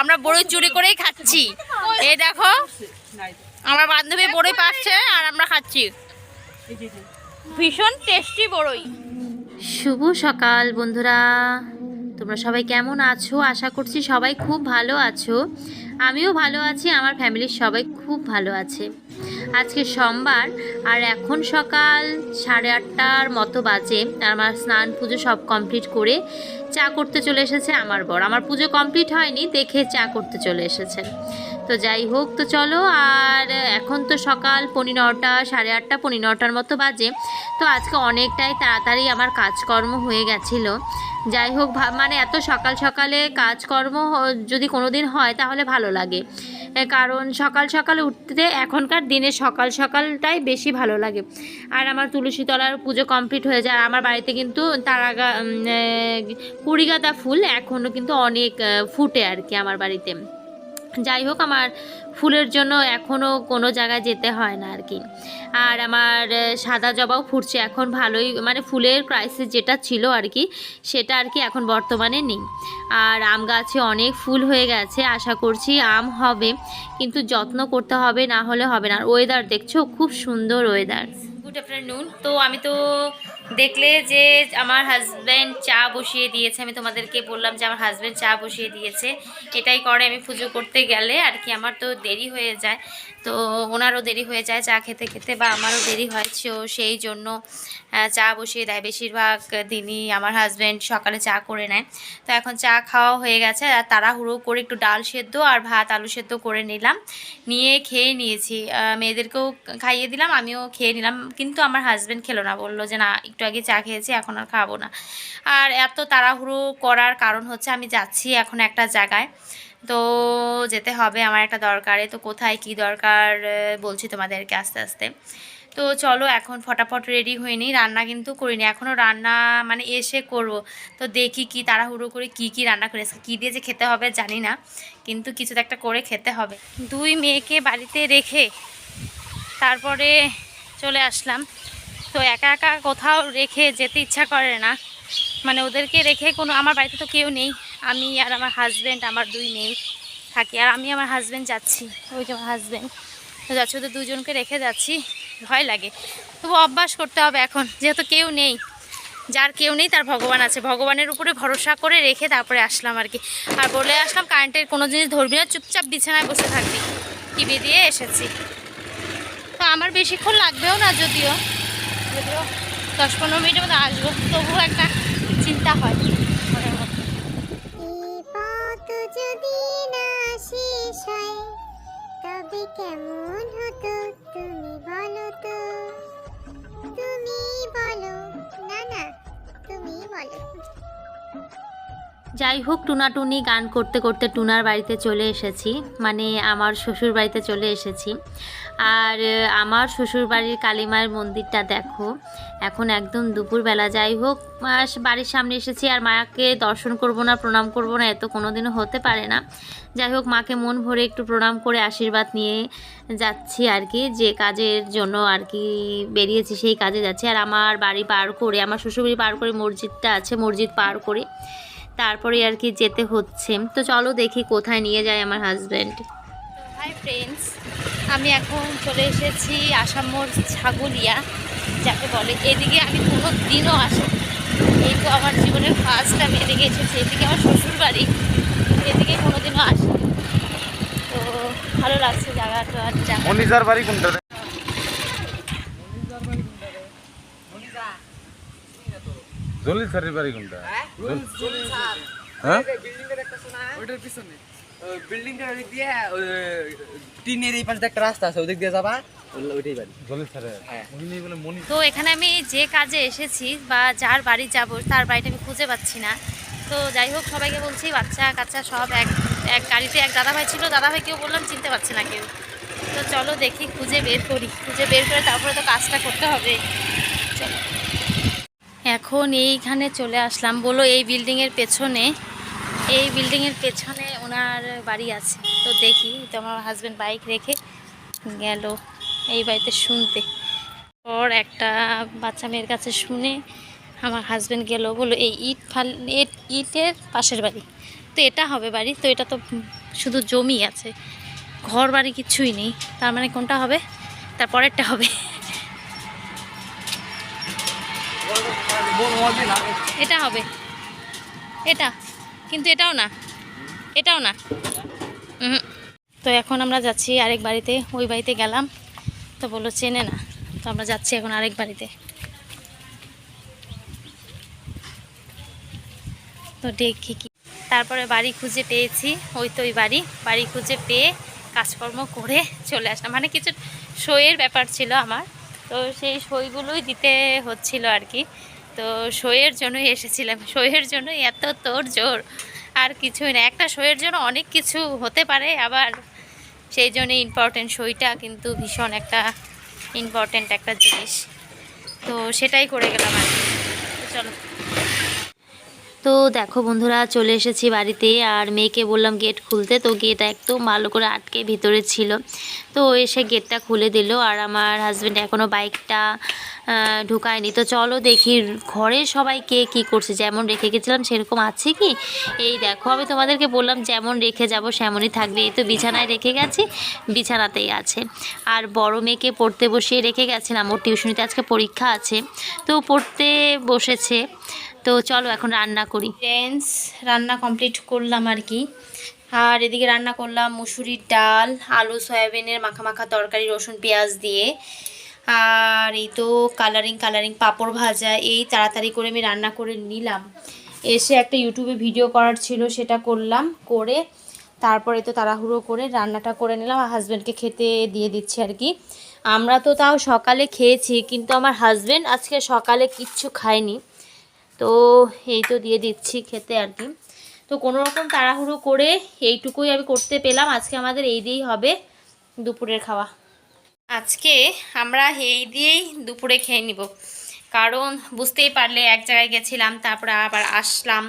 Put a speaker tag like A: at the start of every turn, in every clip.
A: আমরা বড়ই চুরি করেই খাচ্ছি। এই দেখো, আমার বান্ধবী বড়ই পাচ্ছে আর আমরা খাচ্ছি। ভীষণ টেস্টি বড়ই। শুভ সকাল বন্ধুরা। তোমরা সবাই কেমন আছো? আশা করছি সবাই খুব ভালো আছো। আমিও ভালো আছি, আমার ফ্যামিলির সবাই খুব ভালো আছে। আজকে সোমবার, আর এখন সকাল সাড়ে আটটার মতো বাজে। আমার স্নান পুজো সব কমপ্লিট করে চা করতে চলে এসেছে আমার বর। আমার পুজো কমপ্লিট হয়নি, দেখে চা করতে চলে এসেছেন। তো যাই হোক, তো চলো, আর এখন তো সকাল পৌনে নটা, সাড়ে আটটা, পৌনে নটার মতো বাজে। তো আজকে অনেকটাই তাড়াতাড়ি আমার কাজকর্ম হয়ে গেছিল। যাই হোক মানে এত সকাল সকালে কাজকর্ম যদি কোনো দিন হয়, তাহলে ভালো লাগে। কারণ সকাল সকাল উঠতে এখনকার দিনে সকাল সকালটাই বেশি ভালো লাগে। আর আমার তুলসী তলার পুজো কমপ্লিট হয়ে যায়। আর আমার বাড়িতে কিন্তু তারাগা কুড়িগাদা কুড়ি গাঁদা ফুল এখনও কিন্তু অনেক ফুটে আর কি আমার বাড়িতে। যাই হোক, আমার ফুলের জন্য এখনও কোনো জায়গায় যেতে হয় না আর কি। আর আমার সাদা জবাও ফুটছে এখন ভালোই মানে ফুলের ক্রাইসিস যেটা ছিল আর কি, সেটা আর কি এখন বর্তমানে নেই। আর আম গাছে অনেক ফুল হয়ে গেছে, আশা করছি আম হবে, কিন্তু যত্ন করতে হবে, না হলে হবে না। আর ওয়েদার দেখছ, খুব সুন্দর ওয়েদার গুড আফটারনুন তো আমি তো দেখলে যে আমার হাজব্যান্ড চা বসিয়ে দিয়েছে, আমি তোমাদেরকে বললাম যে আমার হাজব্যান্ড চা বসিয়ে দিয়েছে, এটাই করে আমি পুজো করতে গেলে আর কি আমার তো দেরি হয়ে যায়। তো ওনারও দেরি হয়ে যায় চা খেতে খেতে বা আমারও দেরি হয়, তো সেই জন্য চা বসিয়ে দেয়। বেশিরভাগ দিনই আমার হাজব্যান্ড সকালে চা করে নেয়। তো এখন চা খাওয়া হয়ে গেছে, আর তাড়াহুড়ো করে একটু ডাল সেদ্ধ আর ভাত আলু সেদ্ধ করে নিলাম, নিয়ে খেয়ে নিয়েছি। মেয়েদেরকেও খাইয়ে দিলাম, আমিও খেয়ে নিলাম, কিন্তু আমার হাজব্যান্ড খেলো না, বলল যে না একটু আগে চা খেয়েছি, এখন আর খাব না। আর এত তাড়াহুড়ো করার কারণ হচ্ছে আমি যাচ্ছি এখন একটা জায়গায়। তো যেতে হবে, আমার একটা দরকারে। তো কোথায়, কি দরকার বলছি তোমাদেরকে আস্তে আস্তে। তো চলো এখন ফটাফট রেডি হয়নি রান্না কিন্তু করিনি এখনও রান্না মানে এসে করব। তো দেখি কি তাড়াহুড়ো করে কি কি রান্না করে। কী দিয়ে যে খেতে হবে জানি না, কিন্তু কিছু একটা করে খেতে হবে। দুই মেয়েকে বাড়িতে রেখে তারপরে চলে আসলাম। তো একা একা কোথাও রেখে যেতে ইচ্ছা করে না। মানে ওদেরকে রেখে কোনো, আমার বাড়িতে তো কেউ নেই। আমি আর আমার হাজব্যান্ড আমার দুই মেয়ে থাকি। আর আমি আমার হাজব্যান্ড যাচ্ছি। ওই যে আমার হাজব্যান্ড তো যাচ্ছি, ওদের দুজনকে রেখে যাচ্ছি। ভয় লাগে। তবু অভ্যাস করতে হবে এখন। যেহেতু কেউ নেই, যার কেউ নেই, তার ভগবান আছে। ভগবানের উপরে ভরসা করে রেখে তারপরে আসলাম আর কি। আর বলে আসলাম, কারেন্টের কোনো জিনিস ধরবি না। চুপচাপ বিছানায় বসে থাকবি। টিভি দিয়ে এসেছি। তো আমার বেশিক্ষণ লাগবেও না যদিও। দশ পনেরো মিনিটের মধ্যে আসব, তবুও একটা চিন্তা হয়। মনের
B: যদি কেমন তুমি না না, তুমি
A: যাই হোক টুনাটুনি গান করতে করতে টুনার বাড়িতে চলে এসেছি। মানে আমার শ্বশুর বাড়িতে চলে এসেছি। আর আমার শ্বশুর বাড়ির কালীমায়ের মন্দিরটা দেখো, এখন একদম দুপুরবেলা। যাই হোক বাড়ির সামনে এসেছি আর মাকে দর্শন করব না, প্রণাম করব না এত কোনোদিনও হতে পারে না। যাই হোক মাকে মন ভরে একটু প্রণাম করে আশীর্বাদ নিয়ে যাচ্ছি আর কি, যে কাজের জন্য আর কি বেরিয়েছি, সেই কাজে যাচ্ছি। আর আমার বাড়ি পার করে, আমার শ্বশুরবাড়ি পার করে মসজিদটা আছে, মসজিদ পার করে তারপরে আর কি যেতে হচ্ছে। তো চলো দেখি কোথায় নিয়ে যায় আমার হাজব্যান্ড হাই ফ্রেন্ডস আমি এখন চলে এসেছি আসামোর ছাগলিয়া যাকে বলে এদিকে আমি কোনো দিনও আসি এই তো আমার জীবনের ফার্স্ট আমি এদিকে এসেছি এদিকে আমার শ্বশুর বাড়ি এদিকে কোনো দিনও আসি তো ভালো লাগছে জায়গাটা আর জায়গা
C: বাড়ি কোনটা জলিল স্যারের বাড়ি কোনটা? হ্যাঁ?
D: ওইটার পিছনে। বিল্ডিংটা ওদিক দিয়ে টিনের এই পাশে একটা রাস্তা আছে ওদিক দিয়ে যাবা হ্যাঁ।
A: তো এখানে আমি যে কাজে এসেছি বা যার বাড়ি যাব তার বাড়িটা আমি খুঁজে পাচ্ছি না। তো যাই হোক সবাইকে বলছি বাচ্চা কাচ্চা সব এক এক গাড়িতে এক দাদাভাই ছিল দাদাভাইকেও বললাম চিনতে পারছি না কেউ। তো চলো দেখি খুঁজে বের করি। খুঁজে বের করে তারপরে তো কাজটা করতে হবে। এখন এইখানে চলে আসলাম। বলো, এই বিল্ডিংয়ের পেছনে, এই বিল্ডিংয়ের পেছনে ওনার বাড়ি আছে। তো দেখি তো আমার হাজব্যান্ড বাইক রেখে গেল এই বাড়িতে শুনতে। পর একটা বাচ্চা মেয়ের কাছে শুনে আমার হাজব্যান্ড গেল, বলল, এই ইট ফাল ইটের পাশের বাড়ি। তো এটা হবে বাড়ি, তো এটা তো শুধু জমি আছে। ঘর বাড়ি কিছুই নেই। তার মানে কোনটা হবে? তারপরেরটা হবে। এটা হবে। এটা। কিন্তু এটাও না। এটাও না। তো এখন আমরা যাচ্ছি আরেক বাড়িতে। ওই বাড়িতে গেলাম। তো বলল, চেনে না। তো আমরা যাচ্ছি এখন আরেক বাড়িতে। তো দেখি কি। তারপরে বাড়ি খুঁজে পেয়েছি। ওই তো ওই বাড়ি। বাড়ি খুঁজে পেয়ে কাজকর্ম করে চলে আসলাম। মানে কিছু সইয়ের ব্যাপার ছিল আমার। তো সেই সইগুলোই দিতে হচ্ছিল আর কি। তো শোয়ের জন্যই এসেছিলাম। শোয়ের জন্যই এত তোর জোর। আর কিছুই না, একটা শোয়ের জন্য অনেক কিছু হতে পারে, আবার সেই জন্য ইম্পর্টেন্ট সইটা কিন্তু ভীষণ একটা ইম্পর্টেন্ট একটা জিনিস। তো সেটাই করে গেলাম আর চলো। তো দেখো বন্ধুরা, চলে এসেছি বাড়িতে, আর মেয়েকে বললাম গেট খুলতে। তো গেট একদম ভালো করে আটকে ভিতরে ছিল। তো এসে গেটটা খুলে দিল, আর আমার হাজব্যান্ড এখনও বাইকটা ঢুকায়নি। তো চলো দেখি ঘরে সবাই কে কী করছে। যেমন রেখে গেছিলাম, সেরকম আছে কি? এই দেখো, আমি তোমাদেরকে বললাম, যেমন রেখে যাব, সেমনই থাকবে। এই তো বিছানায় রেখে গেছি, বিছানাতেই আছে। আর বড় মেয়েকে পড়তে বসিয়ে রেখে গেছিলাম। ওর টিউশনিতে আজকে পরীক্ষা আছে। তো পড়তে বসেছে। তো চলো এখন রান্না করি। ফ্রেন্ডস রান্না কমপ্লিট করলাম আর কি। আর এদিকে রান্না করলাম মুসুরির ডাল, আলু, সয়াবিনের মাখা তরকারি, রসুন, পেঁয়াজ দিয়ে। আর এই তো কালারিং কালারিং পাঁপড় ভাজা, এই তাড়াতাড়ি করে আমি রান্না করে নিলাম। এসে একটা ইউটিউবে ভিডিও করার ছিল, সেটা করলাম, করে তারপরে তো তাড়াহুড়ো করে রান্নাটা করে নিলাম, আর হাজব্যান্ডকে খেতে দিয়ে দিচ্ছি আর কি। আমরা তো তাও সকালে খেয়েছি, কিন্তু আমার হাজব্যান্ড আজকে সকালে কিচ্ছু খায়নি। তো এই তো দিয়ে দিচ্ছি খেতে আর কি। তো কোনো রকম তাড়াহুড়ো করে এইটুকুই আমি করতে পেলাম। আজকে আমাদের এই দিয়েই হবে দুপুরের খাওয়া। আজকে আমরা এই দিয়েই দুপুরে খেয়ে নিব। কারণ বুঝতেই পারলে এক জায়গায় গেছিলাম, তারপরে আবার আসলাম।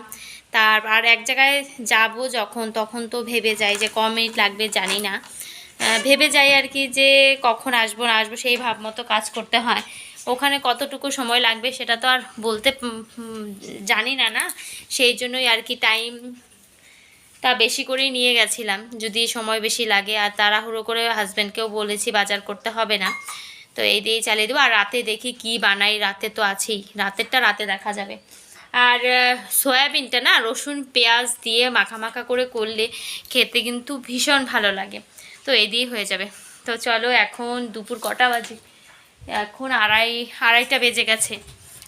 A: তার আর এক জায়গায় যাব যখন, তখন তো ভেবে যাই যে ক মিনিট লাগবে, জানি না। ভেবে যাই আর কি যে কখন আসব, না আসব সেই ভাব মতো কাজ করতে হয়। ওখানে কতটুকু সময় লাগবে সেটা তো আর বলতে জানি না না। সেই জন্যই আর কি টাইম তা বেশি করেই নিয়ে গেছিলাম। যদি সময় বেশি লাগে, আর তাড়াহুড়ো করে হাজব্যান্ডকেও বলেছি বাজার করতে হবে না। তো এই দিয়েই চালিয়ে দেবো। আর রাতে দেখি কি বানাই, রাতে তো আছেই। রাতেরটা রাতে দেখা যাবে। আর সয়াবিনটা না, রসুন, পেঁয়াজ দিয়ে মাখা করে করলে খেতে কিন্তু ভীষণ ভালো লাগে। তো এই দিয়েই হয়ে যাবে। তো চলো এখন দুপুর কটা বাজে? এখন আড়াই, আড়াইটা বেজে গেছে।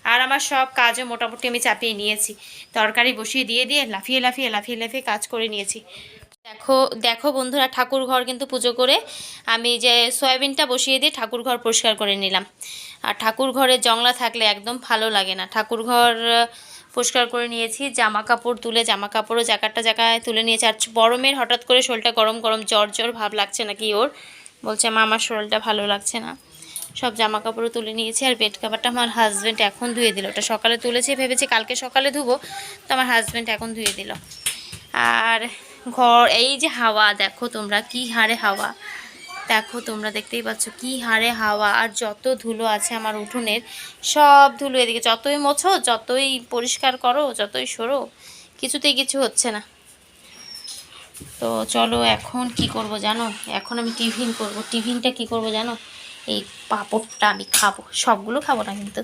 A: আর আমার সব কাজও মোটামুটি আমি চাপিয়ে নিয়েছি। তরকারি বসিয়ে দিয়ে দিয়ে লাফিয়ে লাফিয়ে লাফিয়ে লাফিয়ে কাজ করে নিয়েছি। দেখো দেখো বন্ধুরা, ঠাকুর ঘর কিন্তু পুজো করে আমি যে সয়াবিনটা বসিয়ে দিয়ে ঠাকুর ঘর পরিষ্কার করে নিলাম। আর ঠাকুর ঘরে জংলা থাকলে একদম ভালো লাগে না। ঠাকুর ঘর পরিষ্কার করে নিয়েছি জামা কাপড় তুলে জামা কাপড়ও জায়গাটা জায়গায় তুলে নিয়েছি। আর গরমের হঠাৎ করে শরীরটা গরম গরম, জ্বর জ্বর ভাব লাগছে নাকি ওর? বলছে, মা, আমার শরীরটা ভালো লাগছে না। সব জামা কাপড়ও তুলে নিয়েছি আর বেড কাভারটা আমার হাজব্যান্ড এখন ধুয়ে দিল। ওটা সকালে তুলেছি, ভেবেছি কালকে সকালে ধুবো, তো আমার হাজব্যান্ড এখন ধুয়ে দিল। আর ঘর, এই যে হাওয়া, দেখো তোমরা কি হারে হাওয়া। দেখো তোমরা দেখতেই পাচ্ছ কি হারে হাওয়া, আর যত ধুলো আছে আমার উঠোনের, সব ধুলো এদিকে। যতই মোছো, যতই পরিষ্কার করো, যতই সরো, কিছুতেই কিছু হচ্ছে না। তো চলো এখন কি করব জানো? এখন আমি টিফিন করব। টিফিনটা কি করব জানো? এই পাঁপড়টা আমি খাব। সবগুলো খাব না কিন্তু।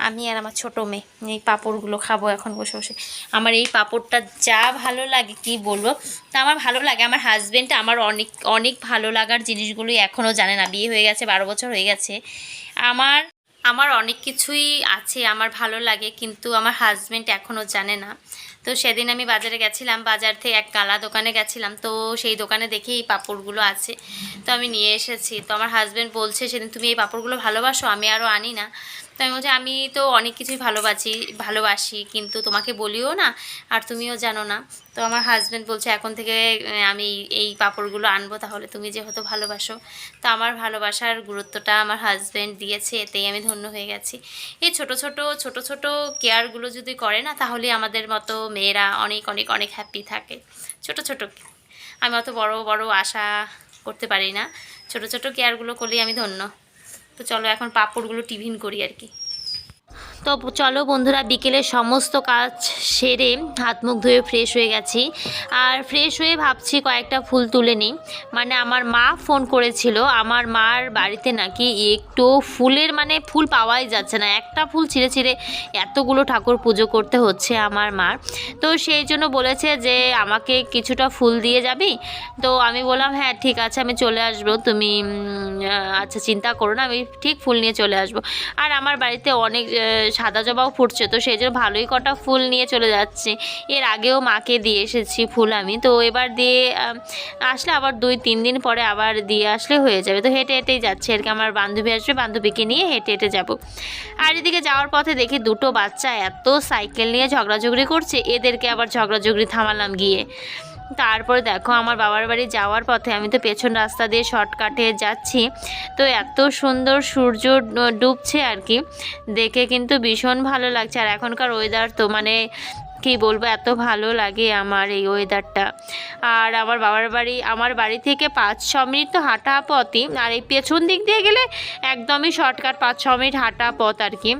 A: আমি আর আমার ছোটো মেয়ে, এই পাঁপড়গুলো খাব এখন বসে বসে। আমার এই পাঁপড়টা যা ভালো লাগে, কি বলব? তা আমার ভালো লাগে। আমার হাজব্যান্ড আমার অনেক অনেক ভালো লাগার জিনিসগুলোই এখনও জানে না। বিয়ে হয়ে গেছে, বারো বছর হয়ে গেছে। আমার আমার অনেক কিছুই আছে, আমার ভালো লাগে, কিন্তু আমার হাজব্যান্ড এখনও জানে না। তো সেদিন আমি বাজারে গেছিলাম, বাজার থেকে এক কালা দোকানে গেছিলাম, তো সেই দোকানে দেখি এই পাঁপড়গুলো আছে। তো আমি নিয়ে এসেছি। তো আমার হাজব্যান্ড বলছে, সেদিন তুমি এই পাপড়গুলো ভালোবাসো? আমি আরও আনি না। আমি বলছি, আমি তো অনেক কিছুই ভালোবাসি ভালোবাসি, কিন্তু তোমাকে বলিও না আর তুমিও জানো না। তো আমার হাজব্যান্ড বলছে, এখন থেকে আমি এই পাঁপড়গুলো আনব তাহলে তুমি যেহেতু ভালোবাসো। তো আমার ভালোবাসার গুরুত্বটা আমার হাজব্যান্ড দিয়েছে, এতেই আমি ধন্য হয়ে গেছি। এই ছোট ছোট ছোট ছোট কেয়ারগুলো যদি করে না, তাহলে আমাদের মতো মেয়েরা অনেক অনেক অনেক হ্যাপি থাকে। ছোট ছোট আমি অত বড় বড় আশা করতে পারি না। ছোট ছোট কেয়ারগুলো করলেই আমি ধন্য। তো চলো এখন পাঁপড়গুলো টিফিন করি আর কি। তো চলো বন্ধুরা, বিকেলে সমস্ত কাজ সেরে হাত মুখ ধুয়ে ফ্রেশ হয়ে গেছি। আর ফ্রেশ হয়ে ভাবছি কয়েকটা ফুল তুলে নিই। মানে আমার মা ফোন করেছিল, আমার মার বাড়িতে নাকি একটু ফুলের মানে ফুল পাওয়াই যাচ্ছে না। একটা ফুল ছিঁড়ে ছিঁড়ে এতগুলো ঠাকুর পুজো করতে হচ্ছে আমার মার। তো সেই জন্য বলেছে যে, আমাকে কিছুটা ফুল দিয়ে যাবি? তো আমি বললাম হ্যাঁ ঠিক আছে, আমি চলে আসব। তুমি আচ্ছা চিন্তা করো না, আমি ঠিক ফুল নিয়ে চলে আসব। আর আমার বাড়িতে অনেক সাদা জবাও ফুটছে, তো সেই জন্য ভালোই কটা ফুল নিয়ে চলে যাচ্ছে। এর আগেও মাকে দিয়ে এসেছি ফুল আমি, তো এবার দিয়ে আসলে আবার দুই তিন দিন পরে আবার দিয়ে আসলে হয়ে যাবে। তো হেঁটে হেঁটেই যাচ্ছে আর কি, আমার বান্ধবী আসবে, বান্ধবীকে নিয়ে হেঁটে হেঁটে যাব। আর এদিকে যাওয়ার পথে দেখি দুটো বাচ্চা এত সাইকেল নিয়ে ঝগড়াঝগড়ি করছে, এদেরকে আবার ঝগড়াঝগড়ি থামালাম গিয়ে। তারপরে দেখো আমার বাবার বাড়ি যাওয়ার পথে আমি তো পেছন রাস্তা দিয়ে শর্টকাটে যাচ্ছি। তো এত সুন্দর সূর্য ডুবছে আর কি। দেখে কিন্তু ভীষণ ভালো লাগছে। আর এখনকার ওয়েদার তো মানে কি বলব, এত ভালো লাগে আমার এই ওয়েদারটা আর আমার বাবার বাড়ি, আমার বাড়ি থেকে পাঁচ, ছ মিনিট তো হাঁটা পথই। আর এই পেছন দিক দিয়ে গেলে একদমই শর্টকাট পাঁচ, ছ মিনিট হাঁটা পথ আর কি।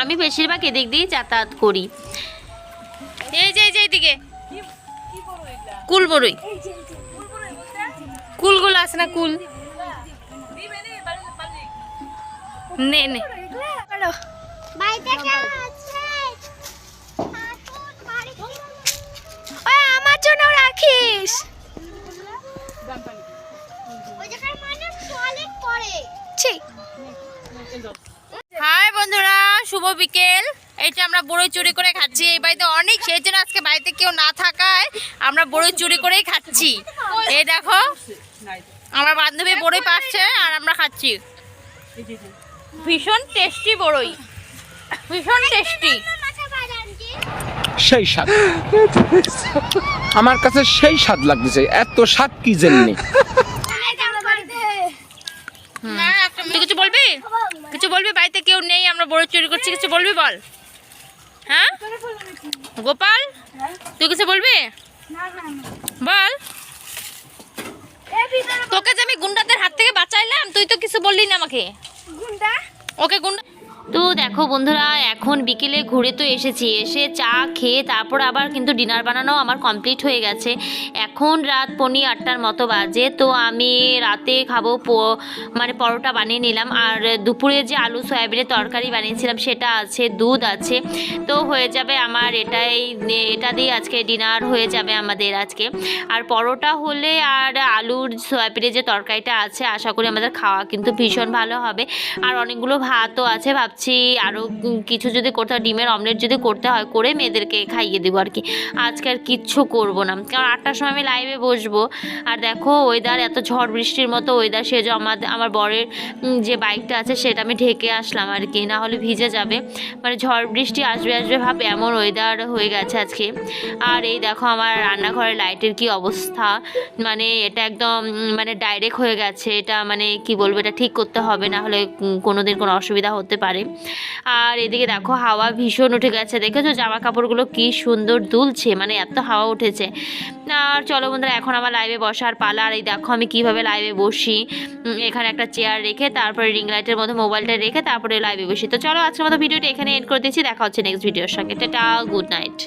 A: আমি বেশিরভাগ এদিক দিয়েই যাতায়াত করি। এই যে এই যে, এইদিকে। কুল বড়ই। কুলগুলো আছে না কুল? নে নে।
B: আমার জন্য রাখিস।
A: হাই বন্ধুরা শুভ বিকেল। এইটা আমরা বড়ই চুরি করে খাচ্ছি এই বাড়িতে অনেক সেই জন্য আজকে বাড়িতে কেউ না থাকায় আমরা বড়ই চুরি করেই খাচ্ছি। এই দেখো আমার বান্ধবী বড়ই পাচ্ছে আর আমরা খাচ্ছি। ভীষণ টেস্টি বড়ই। ভীষণ টেস্টি।
E: সেই স্বাদ। আমার কাছে সেই স্বাদ লাগতেছে এত স্বাদ কি জেননি
A: কিছু বলবি? কিছু বলবি? বাড়িতে কেউ নেই আমরা বড় চুরি করছি কিছু বলবি বল? হ্যাঁ? গোপাল তুই কিছু বলবি? বল। তোকে যে আমি গুন্ডাদের হাত থেকে বাঁচাইলাম তুই তো কিছু বললি না আমাকে। ওকে গুন্ডা তো দেখো বন্ধুরা, এখন বিকেলে ঘুরে তো এসেছি। এসে চা খেয়ে তারপর আবার কিন্তু ডিনার বানানো আমার কমপ্লিট হয়ে গেছে। এখন রাত পৌনে আটটার মতো বাজে, তো আমি রাতে খাব মানে পরোটা বানিয়ে নিলাম। আর দুপুরে যে আলু সয়াবিনের তরকারি বানিয়েছিলাম, সেটা আছে, দুধ আছে। তো হয়ে যাবে আমার এটাই, এটা দিয়ে আজকে ডিনার হয়ে যাবে আমাদের আজকে। আর পরোটা হলে আর আলুর সয়াবিনের যে তরকারিটা আছে, আশা করি আমাদের খাওয়া কিন্তু ভীষণ ভালো হবে। আর অনেকগুলো ভাতও আছে ভাবছি আরও কিছু যদি করতে হয় ডিমের অমলেট যদি করতে হয় করে মেয়েদেরকে খাইয়ে দেবো আর কি। আজকে আর কিচ্ছু করব না। কারণ আটটার সময় আমি লাইভে বসবো। আর দেখো ওয়েদার এত ঝড় বৃষ্টির মতো ওয়েদার সে যে আমার আমার বরের যে বাইকটা আছে সেটা আমি ঢেকে আসলাম আর কি। না হলে ভিজে যাবে। মানে ঝড় বৃষ্টি আসবে আসবে ভাব এমন ওয়েদার হয়ে গেছে আজকে। আর এই দেখো আমার রান্নাঘরের লাইটের কি অবস্থা। মানে এটা একদম মানে ডাইরেক্ট হয়ে গেছে। এটা মানে কি বলব এটা ঠিক করতে হবে। না হলে উম, কোনোদিন কোনো অসুবিধা হতে পারে। আর এদিকে দেখো, হাওয়া ভীষণ উঠে গেছে। দেখেছ জামা কাপড়গুলো কি সুন্দর দুলছে মানে এত হাওয়া উঠেছে। আর চলো বন্ধুরা, এখন আমার লাইভে বসার পালা। আর এই দেখো, আমি কীভাবে লাইভে বসি। এখানে একটা চেয়ার রেখে, তারপরে রিং লাইটের মধ্যে মোবাইলটা রেখে, তারপরে লাইভে বসি। তো চলো, আজকের মতো ভিডিওটা এখানে এড করে দিচ্ছি। দেখা হচ্ছে নেক্সট ভিডিওর সঙ্গে। Tata good night